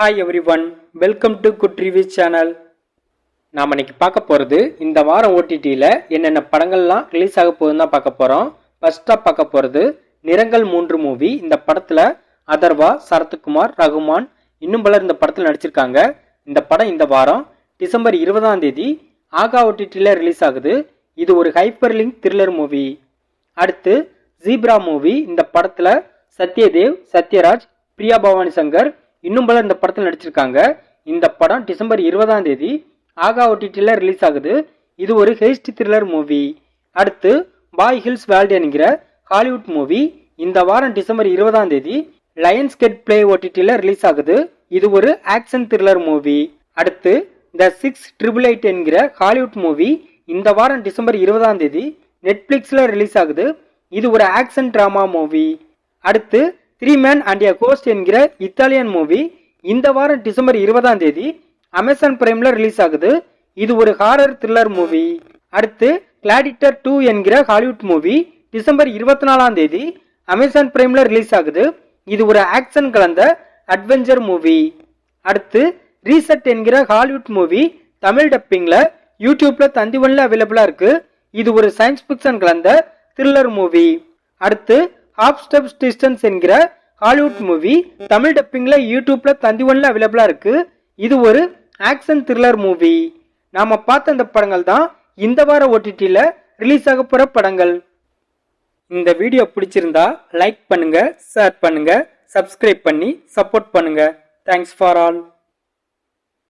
Hi everyone welcome to good review channel நாம் இன்னைக்கு பார்க்க போகிறது இந்த வாரம் ஓடிடியில் என்னென்ன படங்கள்லாம் ரிலீஸ் ஆக போகுதுன்னு தான் பார்க்க போகிறோம் ஃபர்ஸ்ட்டாக பார்க்க போகிறது நிறங்கள் மூன்று மூவி. இந்த படத்தில் அதர்வா சரத்குமார் ரகுமான் இன்னும் பலர் இந்த படத்தில் நடிச்சிருக்காங்க. இந்த படம் இந்த வாரம் டிசம்பர் இருபதாம் தேதி ஆகா ஓடிடியில் ரிலீஸ் ஆகுது. இது ஒரு ஹைப்பர் லிங்க் த்ரில்லர் மூவி அடுத்து ஜீப்ரா மூவி இந்த படத்தில் சத்யதேவ் சத்யராஜ் பிரியா பவானி சங்கர் இன்னும் பலர் இந்த படத்தில் நடிச்சிருக்காங்க. இந்த படம் டிசம்பர் இருபதாம் தேதி ஆகா ஓடிடியில் ரிலீஸ் ஆகுது. இது ஒரு ஹெஸ்ட் த்ரில்லர் மூவி அடுத்து பாய் ஹில்ஸ் வேல்டு என்கிற ஹாலிவுட் மூவி இந்த வாரம் டிசம்பர் இருபதாம் தேதி லயன்ஸ் கெட் பிளே ஓடிடியில் ரிலீஸ் ஆகுது. இது ஒரு ஆக்ஷன் த்ரில்லர் மூவி அடுத்து த சிக்ஸ் ட்ரிபிள் எயிட் என்கிற ஹாலிவுட் மூவி இந்த வாரம் டிசம்பர் இருபதாம் தேதி நெட்ஃப்ளிக்ஸில் ரிலீஸ் ஆகுது. இது ஒரு ஆக்ஷன் ட்ராமா மூவி அடுத்து three man and a ghost என்கிற இத்தாலியன் மூவி இந்த வாரம் டிசம்பர் இருபதாம் தேதி அமேசான் பிரைம்ல ரிலீஸ் ஆகுது. இது ஒரு ஹாரர் த்ரில்லர் மூவி அடுத்து கிளாடிட்டர் டூ என்கிற ஹாலிவுட் மூவி டிசம்பர் இருபத்தி நாலாம் தேதி அமேசான் பிரைம்ல ரிலீஸ் ஆகுது. இது ஒரு ஆக்ஷன் கலந்த அட்வென்ச்சர் மூவி அடுத்து ரீசெட் என்கிற ஹாலிவுட் மூவி தமிழ் டப்பிங்ல யூடியூப்ல தந்திவன்ல அவைலபிளா இருக்கு. இது ஒரு சயின்ஸ் ஃபிக்ஷன் கலந்த த்ரில்லர் மூவி அடுத்து ஆஃப் ஸ்டெப்ஸ் டிஸ்டன்ஸ் என்கிற ஹாலிவுட் மூவி தமிழ் டப்பிங்கில் யூடியூப்பில் தந்தி தந்திவன்ல அவைலபிளாக இருக்குது இது ஒரு ஆக்ஷன் த்ரில்லர் மூவி நாம் பார்த்த இந்த படங்கள் தான் இந்த வார ஓடிடியில் ரிலீஸ் ஆக போகிற படங்கள். இந்த வீடியோ பிடிச்சிருந்தா லைக் பண்ணுங்கள் ஷேர் பண்ணுங்கள் சப்ஸ்கிரைப் பண்ணி சப்போர்ட் பண்ணுங்கள் தேங்க்ஸ் ஃபார் ஆல்